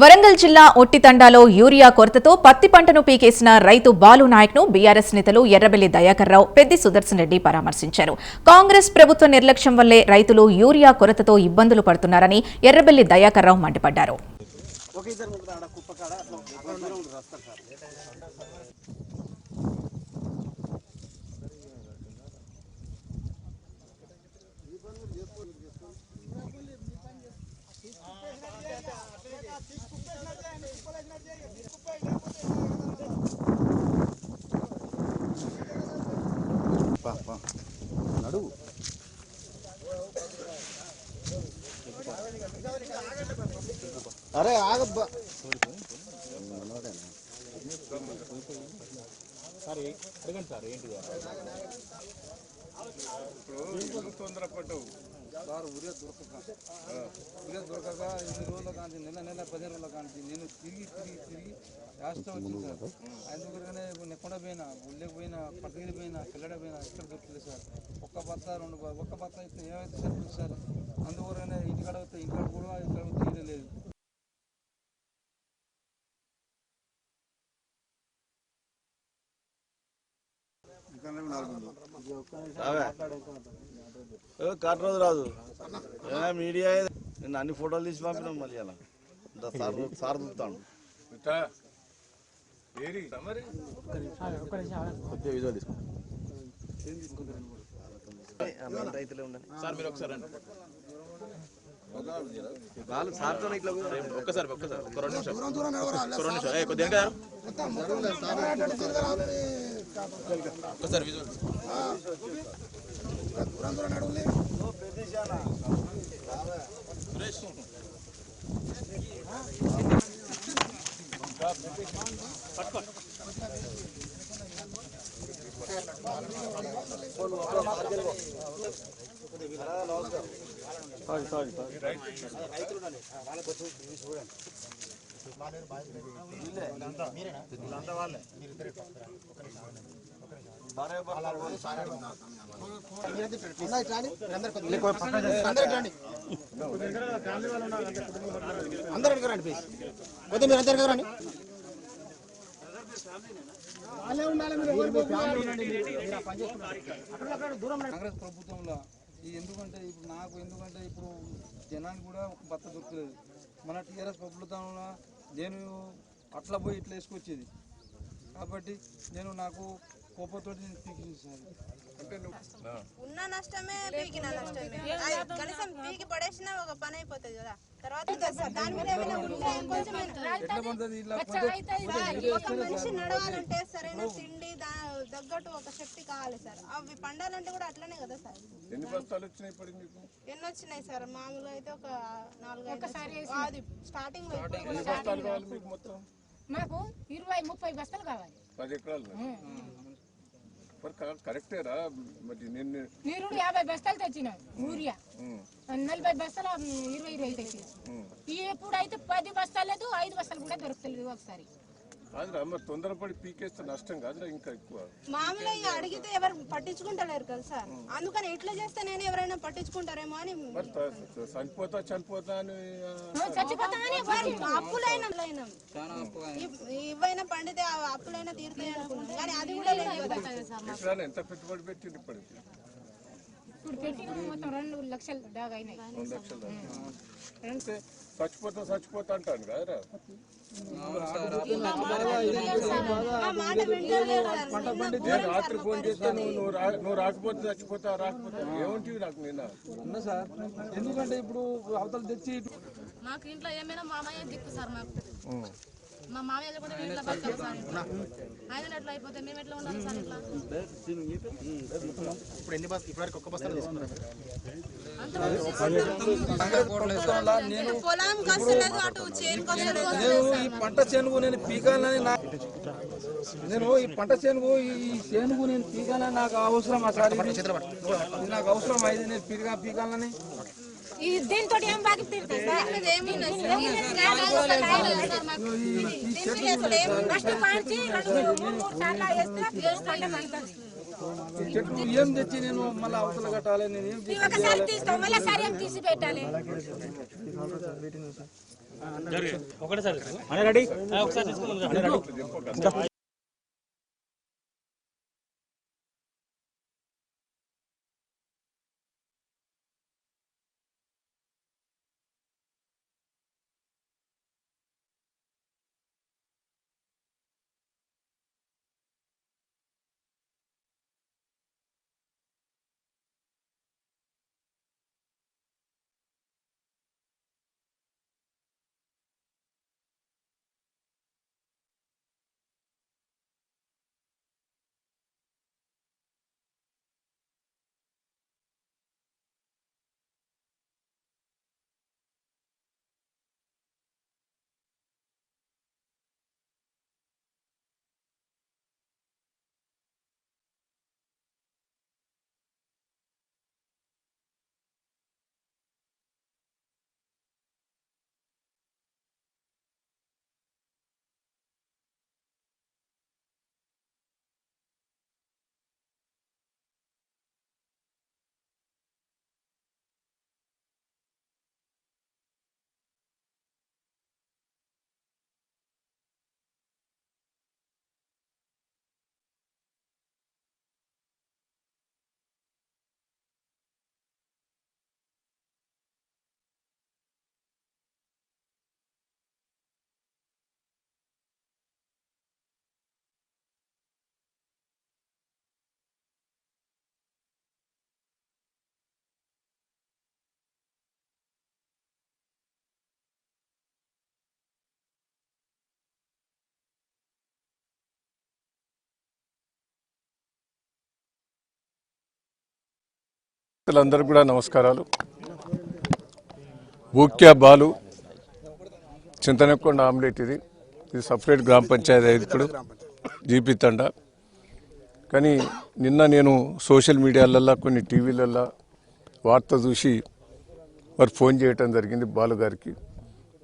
వరంగల్ జిల్లా ఒట్టితండాలో యూరియా కొరతతో పత్తి పంటను పీకేసిన రైతు బాలు నాయక్ను బీఆర్ఎస్ నేతలు ఎర్రబెల్లి దయాకర్రావు పెద్ది సుదర్శన్ రెడ్డి పరామర్శించారు. కాంగ్రెస్ ప్రభుత్వ నిర్లక్ష్యం వల్లే రైతులు యూరియా కొరతతో ఇబ్బందులు పడుతున్నారని ఎర్రబెల్లి దయాకర్రావు మండిపడ్డారు. రావు మండిపడ్డారు నడువు అరే ఆగబ్బా. తొందరపడ్డావు సార్ ఉరే దొరకక. ఉరే దొరకక ఎన్ని రోజుల కాంచి నెల నెల పదిహేను రోజుల కాంచి నేను తిరిగి తిరిగి తిరిగి రాష్ట్ర వచ్చింది సార్. అందుకనే నెక్కడ పోయినా ఉల్లెకి పోయినా పట్టుకెళ్ళి పోయినా పిల్లడ పోయినా ఇక్కడ దొరుకుతుంది సార్. ఒక్క బత్త రెండు ఒక్క బత్త అయితే ఏమైతే సరిపోతుంది సార్. అందువల్లనే ఇంటికాడ వస్తే ఇంటికాడ కూడా ఇక్కడ తీయలేదు కాటు రోజు రాదు ఏ మీడియా? నిన్న అన్ని ఫోటోలు తీసి పంపినాం మళ్ళీ అలా సార్ సార్ చూస్తాను రైతులే ఉండండి సార్ మీరు ఒకసారి రండి. వాళ్ళు సార్తో ఇట్లా ఒక్కసారి ఒక్కసారి ఒక రెండు నిమిషాలు ఒక రెండు నిమిషాలు ఏ, కొద్దిగా వెనక రా. ఒక్కసారి విజువల్ ఇంకా దూరం దూరం నడవలేదు మీరేనా వాళ్ళే మీరు సురేష్ అందరూ వెనక ప్లీజ్ మీరు అందరు రండి కాంగ్రెస్ ప్రభుత్వంలో ఎందుకంటే ఇప్పుడు నాకు ఎందుకంటే ఇప్పుడు జనానికి కూడా ఒక భర్త దొరకలేదు మన టీఆర్ఎస్ ప్రభుత్వంలో నేను అట్లా పోయి ఇట్లా వేసుకొచ్చేది కాబట్టి నేను నాకు కోపంతో ఉన్న నష్టమే పీకిన నష్టమే. కనీసం పీకి పడేసినా ఒక పని అయిపోతుంది కదా. తర్వాత దాని మీద కొంచెం ఒక మనిషి నడవాలంటే సరైన తిండి దా తగ్గట్టు ఒక శక్తి కావాలి సార్. అవి పండాలంటే కూడా అట్లనే కదా సార్. ఎన్ని బస్తాలు వచ్చినాయి ఇప్పుడు మీకు? ఎన్ని వచ్చినాయి సార్? మామూలుగా అయితే ఒక నాలుగు అది స్టార్టింగ్లో మాకు ఇరవై ముప్పై బస్తాలు కావాలి. పది ఎకరాలు. మరి కరెక్టేరా మరి నిన్ను నీరుడు యాభై బస్తాలు తెచ్చినాం యూరియా. నలభై బస్తాలు ఇరవై ఇరవై తెచ్చినాం. ఇప్పుడు అయితే పది బస్తాలు లేదు ఐదు బస్తాలు కూడా దొరుకుతలేదు ఒకసారి. కాదురా మరి తొందరపడి పీకేస్తే నష్టం కాదురా ఇంకా ఎక్కువ. మామూలుగా ఇక అడిగితే ఎవరు పట్టించుకుంటలేరు కదా సార్. అందుకని ఇట్లా చేస్తే నేను ఎవరైనా పట్టించుకుంటారేమో అని మరి త- చనిపోతా చనిపోతా అని ఆ, చచ్చిపోతామని మరి అప్పులైనా అప్పులైనా. ఇవ్- ఇవైనా పండితే ఆ అప్పులైనా తీరుతాయి అనుకున్నాం కానీ అది కూడా లేదు కదా ఎంత పెట్టుబడి పెట్టింది ఇప్పటికి? ఇప్పుడు పెట్టిన మొత్తం రెండు లక్షలు దాకా అయినాయి రెండు లక్షలు. అంటే చచ్చిపోతా చచ్చిపోతా అంటాను కదరా నేను రాత్రి ఫోన్ చేస్తే నువ్వు నువ్వు రాకపోతే చచ్చిపోతా రాకపోతే ఏమంటివి నాకు నిన్న సార్ ఎందుకంటే ఇప్పుడు అవతల తెచ్చి మాకు ఇంట్లో ఏమైనా మామయ్య దిక్కు సార్ మాకు మా మామయ్య లేకుంటే మేము ఇట్లా బతకాలి సార్ ఇంట్లో. ఆయన ఎట్లా అయిపోతే మేము ఎట్లా ఉండాలి సార్ ఇట్లా ఇప్పుడు ఎన్ని బస్ ఇప్పటివరకు ఒక్క బస్తాలు తీసుకున్నారు అటు నేను ఈ పంట చేనుగు నేను పీకాలని నా నేను ఈ పంట చేనుగు ఈ చేనుగు నేను పీకాలని నాకు అవసరం సార్. నాకు అవసరం ఇది నేను పీకా పీకాలని. ఈ దీంతో ఏం బాగా చెట్టు ఏం తెచ్చి నేను మళ్ళీ అవతల కట్టాలి? నేను ఏం ఒకసారి తీస్తాం మళ్ళీ సారి ఏం తీసి కూడా నమస్కారాలు. ఊక్యా బాలు చింతనకొండ ఆమ్లెట్ ఇది. ఇది సపరేట్ గ్రామ పంచాయతీ ఇప్పుడు జీపీ తండ. కానీ నిన్న నేను సోషల్ మీడియాలల్లో కొన్ని టీవీలల్లో వార్త చూసి వారు ఫోన్ చేయటం జరిగింది బాలు గారికి.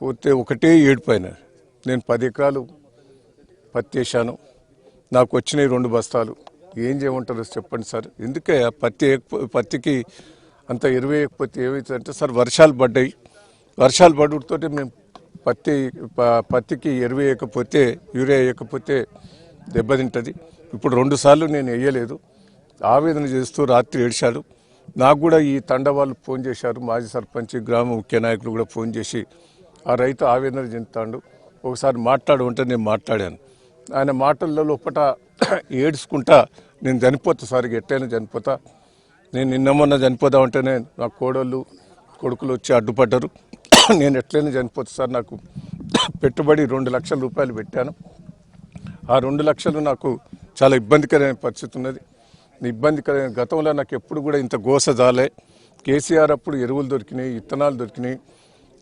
పోతే ఒకటే ఏడుపైన నేను పది ఎకరాలు పత్తి వేసాను నాకు వచ్చినాయి రెండు బస్తాలు. ఏం చేయమంటారు చెప్పండి సార్. ఎందుకే ఆ పత్తి పత్తికి అంత ఎరువు వేయకపోతే ఏమవుతుందంటే సార్ వర్షాలు పడ్డాయి. వర్షాలు పడుతో మేము పత్తి ప- పత్తికి ఎరువు వేయకపోతే యూరియా వేయకపోతే దెబ్బతింటుంది. ఇప్పుడు రెండు సార్లు నేను వేయలేదు. ఆవేదన చేస్తూ రాత్రి ఏడ్చాడు నాకు కూడా ఈ తండ వాళ్ళు ఫోన్ చేశారు. మాజీ సర్పంచ్ గ్రామ ముఖ్య నాయకులు కూడా ఫోన్ చేసి ఆ రైతు ఆవేదన చెందుతాడు. ఒకసారి మాట్లాడమంటే నేను మాట్లాడాను. ఆయన మాటల్లో లోపట ఏడ్చుకుంటా నేను చనిపోతా సార్ ఎట్టైనా చనిపోతా. నేను నిన్న మొన్న చనిపోదామంటేనే నా కోడళ్ళు కొడుకులు వచ్చి అడ్డుపడ్డారు. నేను ఎట్లయినా చనిపోతా సార్ నాకు పెట్టుబడి రెండు లక్షల రూపాయలు పెట్టాను. ఆ రెండు లక్షలు నాకు చాలా ఇబ్బందికరమైన పరిస్థితి ఉన్నది. ఇబ్బందికరమైన గతంలో నాకు ఎప్పుడు కూడా ఇంత గోస జాలే. కేసీఆర్ అప్పుడు ఎరువులు దొరికినాయి విత్తనాలు దొరికినాయి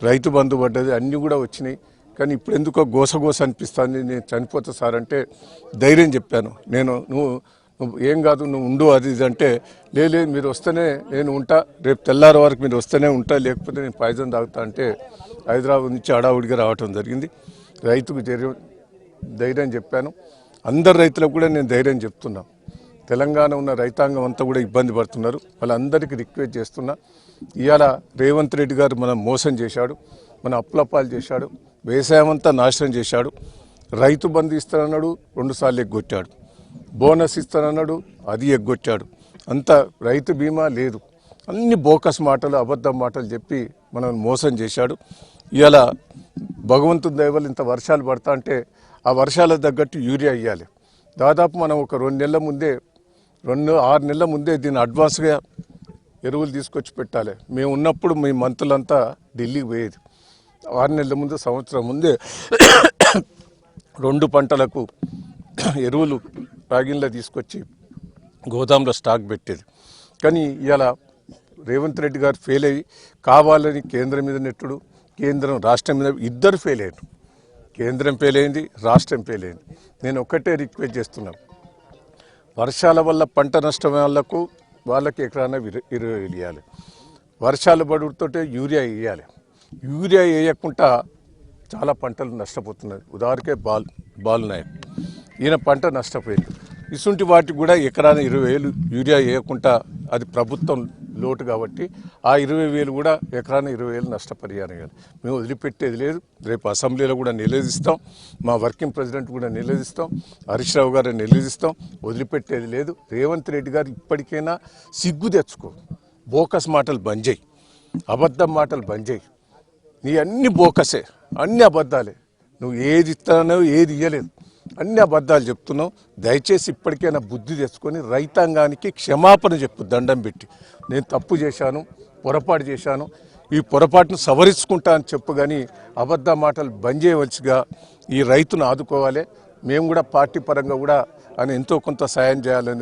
రైతు బంధు పడ్డది అన్నీ కూడా వచ్చినాయి. కానీ ఇప్పుడు ఎందుకో గోస గోస అనిపిస్తుంది నేను చనిపోతా సార్ అంటే ధైర్యం చెప్పాను. నేను నువ్వు ఏం కాదు నువ్వు ఉండు అది ఇది అంటే లేదు మీరు వస్తేనే నేను ఉంటా రేపు తెల్లారి వరకు మీరు వస్తేనే ఉంటా లేకపోతే నేను పాయిజన్ తాగుతా అంటే హైదరాబాద్ నుంచి హడావుడిగా రావటం జరిగింది. రైతుకు ధైర్యం ధైర్యం చెప్పాను. అందరు రైతులకు కూడా నేను ధైర్యం చెప్తున్నా. తెలంగాణ ఉన్న రైతాంగం అంతా కూడా ఇబ్బంది పడుతున్నారు. వాళ్ళందరికీ రిక్వెస్ట్ చేస్తున్నా. ఇవాళ రేవంత్ రెడ్డి గారు మనం మోసం చేశాడు మన అప్పులపాలు చేశాడు వ్యవసాయం అంతా నాశనం చేశాడు. రైతు బంధు ఇస్తానన్నాడు రెండుసార్లు ఎగ్గొట్టాడు. బోనస్ ఇస్తానన్నాడు అది ఎగ్గొచ్చాడు అంత రైతు బీమా లేదు. అన్ని బోకస్ మాటలు అబద్ధం మాటలు చెప్పి మనం మోసం చేశాడు. ఇవాళ భగవంతుని దయవల్ల ఇంత వర్షాలు పడతా అంటే ఆ వర్షాలకు తగ్గట్టు యూరియా ఇవ్వాలి దాదాపు మనం ఒక రెండు నెలల ముందే రెండు ఆరు నెలల ముందే దీన్ని అడ్వాన్స్గా ఎరువులు తీసుకొచ్చి పెట్టాలి. మేము ఉన్నప్పుడు మీ మంత్రులంతా ఢిల్లీకి పోయేది. ఆరు నెలల ముందు సంవత్సరం ముందే రెండు పంటలకు ఎరువులు ప్యాగిన్లో తీసుకొచ్చి గోదాంలో స్టాక్ పెట్టేది. కానీ ఇవాళ రేవంత్ రెడ్డి గారు ఫెయిల్ అయ్యి కావాలని కేంద్రం మీద నెట్టుడు కేంద్రం రాష్ట్రం మీద ఇద్దరు ఫెయిల్ అయ్యారు కేంద్రం ఫెయిల్ అయింది రాష్ట్రం ఫెయిల్ అయింది. నేను ఒక్కటే రిక్వెస్ట్ చేస్తున్నాను వర్షాల వల్ల పంట నష్టం వాళ్ళకు వాళ్ళకి ఎకరాన ఇరవై వేలు వర్షాలు పడుతుంటే యూరియా వేయాలి యూరియా వేయకుండా చాలా పంటలు నష్టపోతున్నాయి ఉదాహరణకే బాల్ బాల్ నాయక్ ఈయన పంట నష్టపోయింది. ఇసుంటి వాటికి కూడా ఎకరాన ఇరవై వేలు యూరియా వేయకుండా అది ప్రభుత్వం లోటు కాబట్టి ఆ ఇరవై వేలు కూడా ఎకరాన ఇరవై వేలు నష్టపరిహారం ఇవ్వాలి. మేము వదిలిపెట్టేది లేదు. రేపు అసెంబ్లీలో కూడా నిలదీస్తాం. మా వర్కింగ్ ప్రెసిడెంట్ కూడా నిలదీస్తాం. హరీష్ రావు గారిని నిలదీస్తాం. వదిలిపెట్టేది లేదు. రేవంత్ రెడ్డి గారు ఇప్పటికైనా సిగ్గు తెచ్చుకో. బోకస్ మాటలు బంద్ చేయి. అబద్ధం మాటలు బంద్ చేయి. నీ అన్ని బోకసే. అన్ని అబద్ధాలే. నువ్వు ఏది ఇస్తానో ఏది ఇయ్యలేదు. అన్ని అబద్ధాలు చెప్తున్నాం దయచేసి ఇప్పటికైనా బుద్ధి తెచ్చుకొని రైతాంగానికి క్షమాపణ చెప్పు దండం పెట్టి. నేను తప్పు చేశాను పొరపాటు చేశాను. ఈ పొరపాటును సవరించుకుంటా అని చెప్పు కానీ అబద్ధ మాటలు బంద్ చేయవలసిగా ఈ రైతును ఆదుకోవాలి. మేము కూడా పార్టీ పరంగా కూడా ఆయన ఎంతో కొంత సాయం చేయాలని